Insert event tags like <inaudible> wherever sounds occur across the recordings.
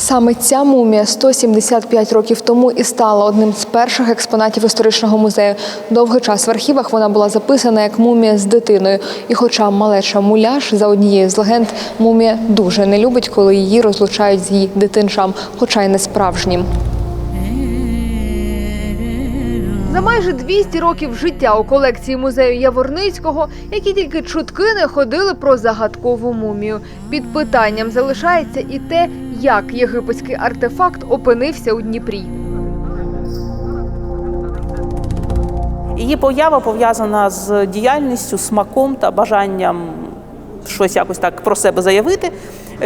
Саме ця мумія 175 років тому і стала одним з перших експонатів історичного музею. Довгий час в архівах вона була записана як мумія з дитиною. І хоча малеча муляж за однією з легенд, мумія дуже не любить, коли її розлучають з її дитинчам, хоча й не справжнім. За майже 200 років життя у колекції музею Яворницького, які тільки чутки не ходили про загадкову мумію. Під питанням залишається і те, як єгипетський артефакт опинився у Дніпрі. Її поява пов'язана з діяльністю, смаком та бажанням щось якось так про себе заявити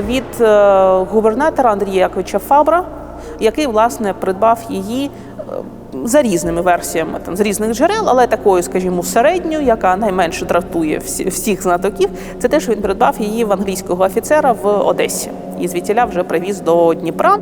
від е, губернатора Андрія Яковича Фабра, який власне придбав її е, за різними версіями, там з різних джерел, але такою, скажімо, середньою, яка найменше дратує всі- всіх знатоків, це те, що він придбав її в англійського офіцера в Одесі і звідтіля вже привіз до Дніпра.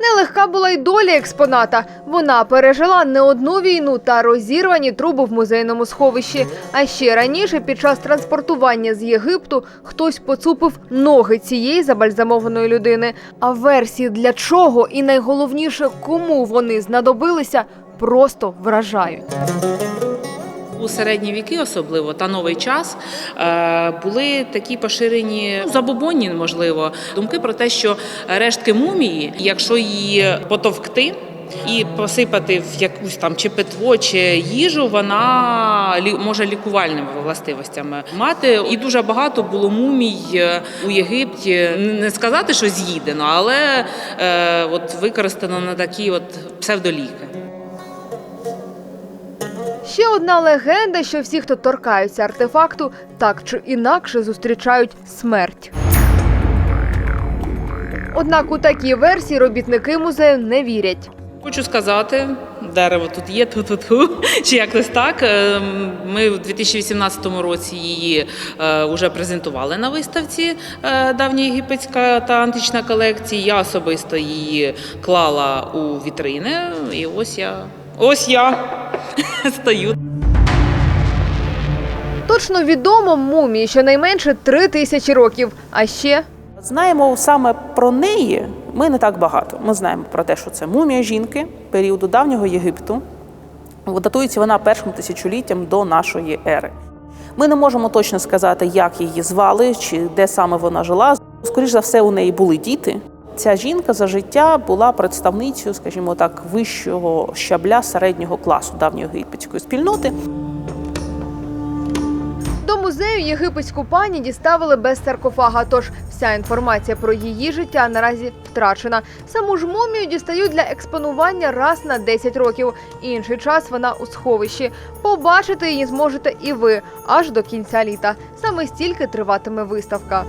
Нелегка була й доля експоната. Вона пережила не одну війну та розірвані труби в музейному сховищі. А ще раніше, під час транспортування з Єгипту, хтось поцупив ноги цієї забальзамованої людини. А версії для чого і найголовніше, кому вони знадобилися, просто вражають. У середні віки, особливо та новий час, е, були такі поширені ну, забобонні, можливо, думки про те, що рештки мумії, якщо її потовкти. І посипати в якусь там чи питво, чи їжу, вона може лікувальними властивостями мати. І дуже багато було мумій е, у Єгипті. Не сказати, що з'їдено, але е, от використано на такі от псевдоліки. Ще одна легенда, що всі, хто торкаються артефакту, так чи інакше зустрічають смерть. Однак у такі версії робітники музею не вірять. Хочу сказати, дерево тут є, ту-ту-ту, чи якось так. Ем, Ми в 2018 році її вже презентували на виставці е, давньоєгипетська та антична колекції. Я особисто її клала у вітрини, і ось я ось я <laughs> стою. Точно відомо мумії щонайменше три тисячі років. А ще Знаємо саме про неї. Ми не так багато. Ми знаємо про те, що це мумія жінки періоду давнього Єгипту. Датується вона першим тисячоліттям до нашої ери. Ми не можемо точно сказати, як її звали чи де саме вона жила. Скоріше за все, у неї були діти. Ця жінка за життя була представницею, скажімо так, вищого щабля середнього класу давньої єгипетської спільноти. до музею єгипетську пані діставили без саркофага. Тож вся інформація про її життя наразі втрачена. Саму ж мумію дістають для експонування раз на 10 років. Інший час вона у сховищі. Побачити її зможете і ви аж до кінця літа. Саме стільки триватиме виставка.